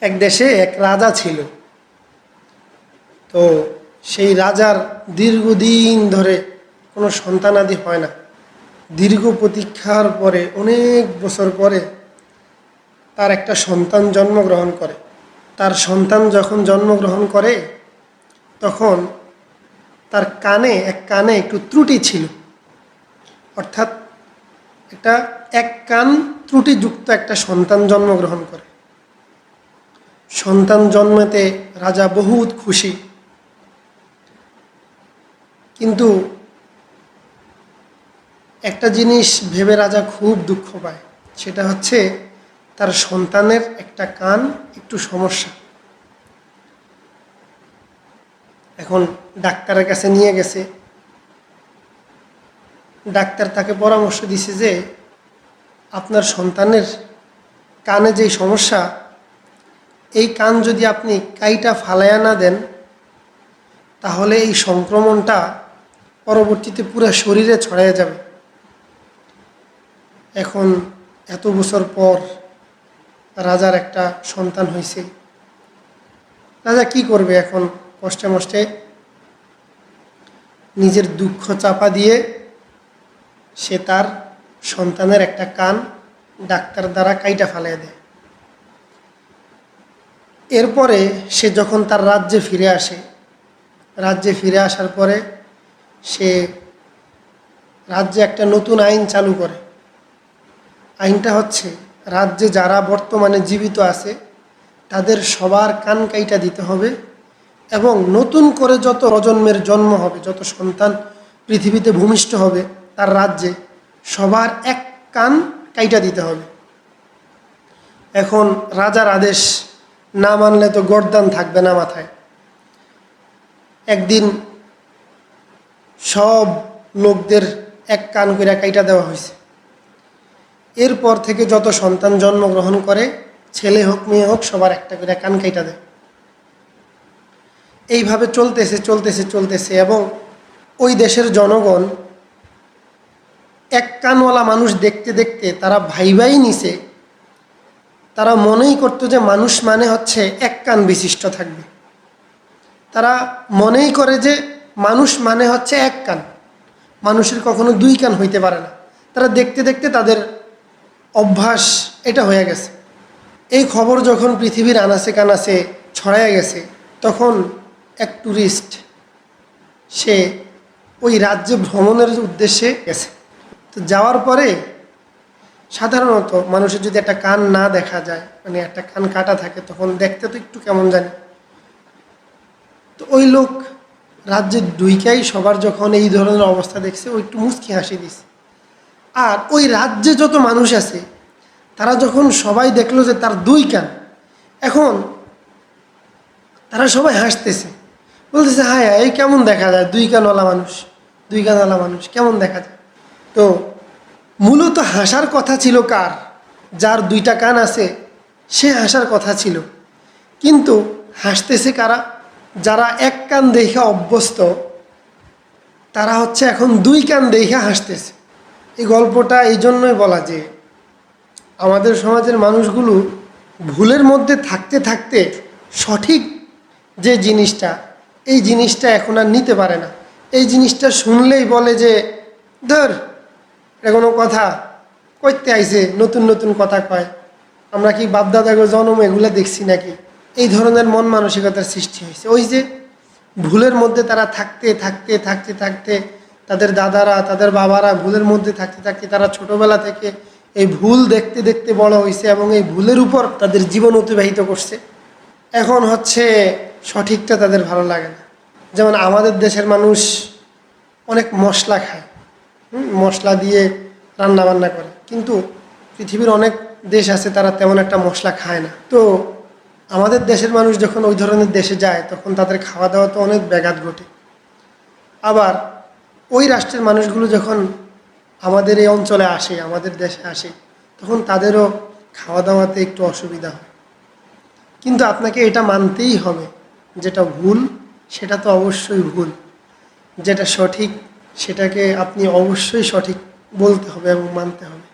এক দেশে এক রাজা ছিল। তো সেই রাজার দীর্ঘদিন ধরে কোনো সন্তানাদি হয় না। দীর্ঘ প্রতীক্ষার পরে অনেক বছর পরে তার একটা সন্তান জন্মগ্রহণ করে। তার সন্তান যখন জন্মগ্রহণ করে, তখন তার কানে, এক কানে একটু ত্রুটি ছিল। অর্থাৎ একটা এক কান ত্রুটিযুক্ত একটা সন্তান জন্মগ্রহণ করে। সন্তান জন্মেতে রাজা বহুত খুশি। কিন্তু একটা জিনিস ভেবে রাজা খুব দুঃখ পায়, সেটা হচ্ছে তার সন্তানের একটা কান একটু সমস্যা। এখন ডাক্তারের কাছে নিয়ে গেছে। ডাক্তার তাকে পরামর্শ দিছে যে, আপনার সন্তানের কানে যেই সমস্যা এই কান যদি আপনি কাইটা ফালাইয়া না দেন, তাহলে এই সংক্রমণটা পরবর্তীতে পুরো শরীরে ছড়াইয়া যাবে। এখন এত বছর পর রাজার একটা সন্তান হয়েছে রাজা কি করবে এখন কষ্টে মষ্টে? নিজের দুঃখ চাপা দিয়ে সে তার সন্তানের একটা কান ডাক্তার দ্বারা কাইটা ফালিয়ে দেয়। এরপরে সে যখন তার রাজ্যে ফিরে আসে, রাজ্যে ফিরে আসার পরে সে রাজ্যে একটা নতুন আইন চালু করে। আইনটা হচ্ছে, রাজ্যে যারা বর্তমানে জীবিত আছে, তাদের সবার কান কাইটা দিতে হবে এবং নতুন করে যত প্রজন্মের জন্ম হবে, যত সন্তান পৃথিবীতে ভূমিষ্ঠ হবে, তার রাজ্যে সবার এক কান কাইটা দিতে হবে। এখন রাজার আদেশ না মানলে তো গরদান থাকবে না মাথায়। একদিন সব লোকদের এক কান করে কাইটা দেওয়া হয়েছে এরপর থেকে যত সন্তান জন্মগ্রহণ করে, ছেলে হোক, মেয়ে হোক, সবার একটা করে কান কাইটা দেয়। এইভাবে চলতেছে চলতেছে চলতেছে এবং ওই দেশের জনগণ এক কানওয়ালা মানুষ দেখতে দেখতে তারা ভাই ভাই নিছে। তারা মনেই করতো যে মানুষ মানে হচ্ছে এক কান বিশিষ্ট থাকবে। তারা মনেই করে যে মানুষ মানে হচ্ছে এক কান। মানুষের কখনো দুই কান হইতে পারে না। তারা দেখতে দেখতে তাদের অভ্যাস এটা হয়ে গেছে। এই খবর যখন পৃথিবীর আনাচে কানাচে ছড়াইয়া গেছে, তখন এক ট্যুরিস্ট সে ওই রাজ্যে ভ্রমণের উদ্দেশ্যে গেছে। তো যাওয়ার পরে সাধারণত মানুষের যদি একটা কান না দেখা যায় মানে একটা কান কাটা থাকে, তখন দেখতে তো একটু কেমন জানি। তো ওই লোক রাজ্যের দুইকাই সবার যখন এই ধরনের অবস্থা দেখছে, ও একটু মুচকি হাসি দিছে। আর ওই রাজ্যে যত মানুষ আছে, তারা যখন সবাই দেখল যে তার দুই কান, এখন তারা সবাই হাসতেছে। বলতেছে হ্যাঁ এই কেমন দেখা যায়? দুই কানওয়ালা মানুষ, দুই কানওয়ালা মানুষ, কেমন দেখা যায়? তো মূলত হাসার কথা ছিল কার? যার দুইটা কান আছে, সে হাসার কথা ছিল। কিন্তু হাসতেছে কারা? যারা এক কান দেখে অভ্যস্ত, তারা হচ্ছে এখন দুই কান দেখে হাসতেছে। এই গল্পটা এই জন্যই বলা যে, আমাদের সমাজের মানুষগুলো ভুলের মধ্যে থাকতে থাকতে সঠিক যে জিনিসটা, এই জিনিসটা এখন আর নিতে পারে না। এই জিনিসটা শুনলেই বলে যে, ধর এটা কোনো কথা করতে আইছে, নতুন নতুন কথা কয়। আমরা কি বাপদাদাগো জন্ম এগুলো দেখছি নাকি? এই ধরনের মন মানসিকতার সৃষ্টি হয়েছে। ওই যে ভুলের মধ্যে তারা থাকতে থাকতে থাকতে থাকতে তাদের দাদারা, তাদের বাবারা ভুলের মধ্যে থাকতে থাকতে তারা ছোটবেলা থেকে এই ভুল দেখতে দেখতে বড় হয়েছে এবং এই ভুলের উপর তাদের জীবন অতিবাহিত করছে। এখন হচ্ছে সঠিকটা তাদের ভালো লাগে না। যেমন আমাদের দেশের মানুষ অনেক মশলা খায়। মশলা দিয়ে রান্না বান্না করে। কিন্তু পৃথিবীর অনেক দেশ আছে, তারা তেমন একটা মশলা খায় না। তো আমাদের দেশের মানুষ যখন ওই ধরনের দেশে যায়, তখন তাদের খাওয়া দাওয়া তো অনেক ব্যাঘাত ঘটে। আবার ওই রাষ্ট্রের মানুষগুলো যখন আমাদের এই অঞ্চলে আসে, আমাদের দেশে আসে, তখন তাদেরও খাওয়া দাওয়াতে একটু অসুবিধা হয়। কিন্তু আপনাকে এটা মানতেই হবে, যেটা ভুল, সেটা তো অবশ্যই ভুল। যেটা সঠিক সেটাকে আপনি অবশ্যই সঠিক বলতে হবে এবং মানতে হবে।